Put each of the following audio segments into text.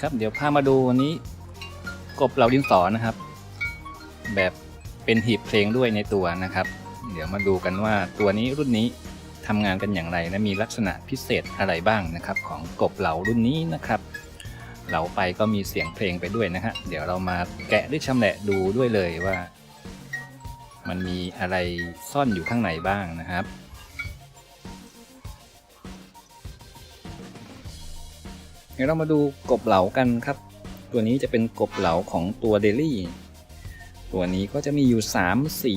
ครับเดี๋ยวพามาดูวันนี้กบเหล่าดินสอนะครับ แบบเป็นหีบเพลงด้วยในตัวนะครับ เดี๋ยวมาดูกันว่าตัวนี้รุ่นนี้ทำงานกันอย่างไรและมีลักษณะพิเศษอะไรบ้างนะครับ ของกบเหล่ารุ่นนี้นะครับเหลาไปก็มีเสียงเพลงไปด้วยนะฮะเดี๋ยวเรามาแกะด้วยชำแหละดูด้วยเลยว่า มันมีอะไรซ่อนอยู่ข้างในบ้างนะครับ ดี๋ยวเรามาดูกบเหลากันครับ ตัวนี้จะเป็นกบเหลาของตัวเดลี่ ตัวนี้ก็จะมีอยู่ 3 สี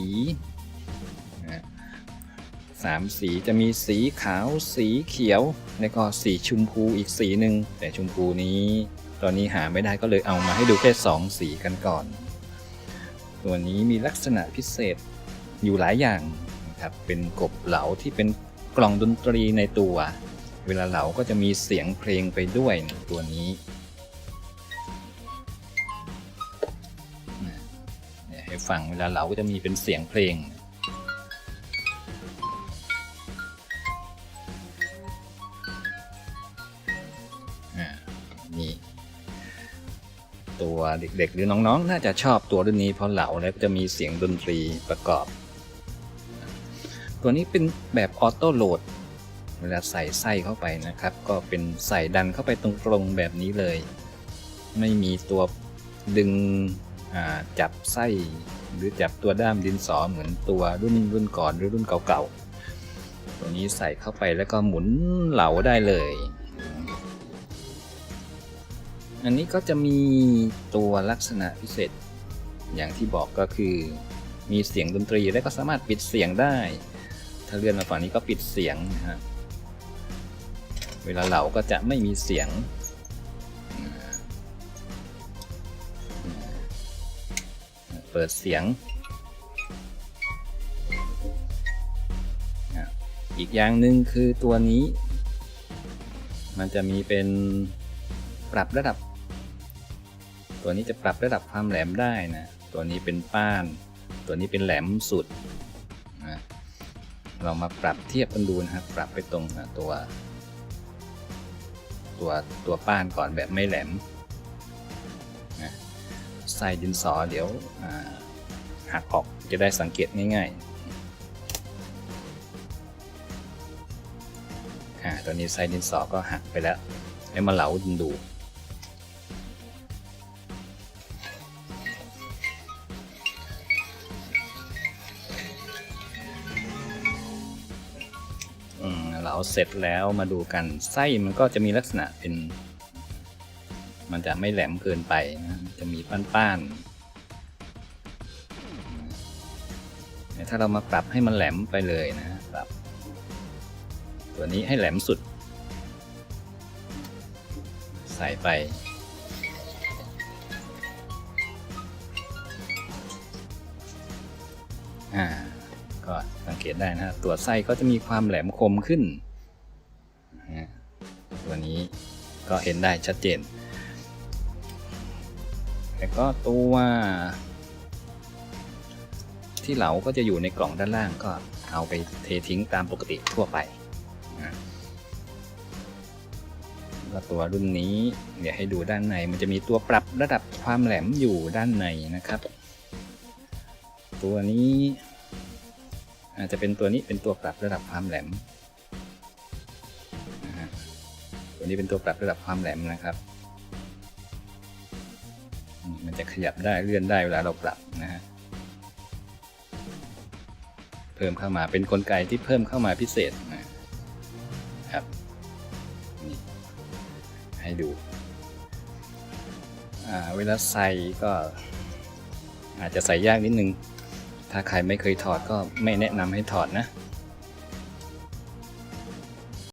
สามสีจะมีสีขาวสีเขียว แล้วก็สีชมพูอีกสีหนึ่งแต่ชมพูนี้ ตอนนี้หาไม่ได้ก็เลยเอามาให้ดูแค่2สีกันก่อน ตัวนี้มีลักษณะพิเศษอยู่หลายอย่างนะครับเป็นกบเหลาที่เป็นกล่องดนตรีในตัว เวลาเหลาก็จะมีเสียงเพลงไปด้วยตัวนี้นให้ฟังเวลาเหลาก็จะมีเป็นเสียงเพลงนี่ตัวเด็กๆ หรือน้องๆน่าจะชอบตัวรุ่นนี้เพราะเหลาแล้วก็จะมีเสียงดนตรีประกอบ ตัวนี้เป็นแบบออโต้โหลด เวลาใส่ไส้เข้าไปนะครับ ก็เป็นใส่ดันเข้าไปตรงๆแบบนี้เลย ไม่มีตัวดึงจับไส้หรือจับตัวด้ามดินสอเหมือนตัวรุ่นรุ่นก่อนหรือรุ่นเก่าๆ ตัวนี้ใส่เข้าไปแล้วก็หมุนเหลาได้เลย อันนี้ก็จะมีตัวลักษณะพิเศษ อย่างที่บอกก็คือมีเสียงดนตรีและก็สามารถปิดเสียงได้ ถ้าเลื่อนมาฝั่งนี้ก็ปิดเสียงนะฮะ เวลาเหลาก็จะไม่มีเสียง เปิดเสียง อีกอย่างหนึ่งคือตัวนี้ มันจะมีเป็นปรับระดับ ตัวนี้จะปรับระดับความแหลมได้นะ ตัวนี้เป็นป้าน ตัวนี้เป็นแหลมสุดนะเรามาปรับเทียบกันดูนะครับ ปรับไปตรงนะตัว ตัวตัวป้านก่อนแบบไม่แหลมนะใส่ดินสอเดี๋ยวหักออกจะได้สังเกตง่ายๆตอนนี้ใส่ดินสอก็หักไปแล้วให้มาเหลาดู เราเสร็จแล้วมาดูกันไส้มันก็จะมีลักษณะเป็น มันจะไม่แหลมเกินไปนะจะมีป้านๆแต่ถ้าเรามาปรับให้มันแหลมไปเลยนะปรับ ตัวนี้ให้แหลมสุด ใส่ไปอ่า ก็สังเกตได้นะฮะตัวไส้ก็จะมีความแหลมคมขึ้นตัวนี้ก็เห็นได้ชัดเจน แล้วก็ตัวที่เหลาก็จะอยู่ในกล่องด้านล่างก็เอาไปเททิ้งตามปกติทั่วไปนะแล้วตัวรุ่นนี้เดี๋ยวให้ดูด้านในมันจะมีตัวปรับระดับความแหลมอยู่ด้านในนะครับ ตัวนี้ อาจจะเป็นตัวนี้เป็นตัวปรับระดับความแหลมนะฮะตัวนี้เป็นตัวปรับระดับความแหลมนะครับ มันจะขยับได้เลื่อนได้เวลาเราปรับนะฮะเพิ่มเข้ามาเป็นนกลไกที่เพิ่มเข้ามาพิเศษนะครับนี่ให้ดูเวลาใส่ก็อาจจะใส่ยากนิดนึง ถ้าใครไม่เคยถอดก็ไม่แนะนำให้ถอดนะ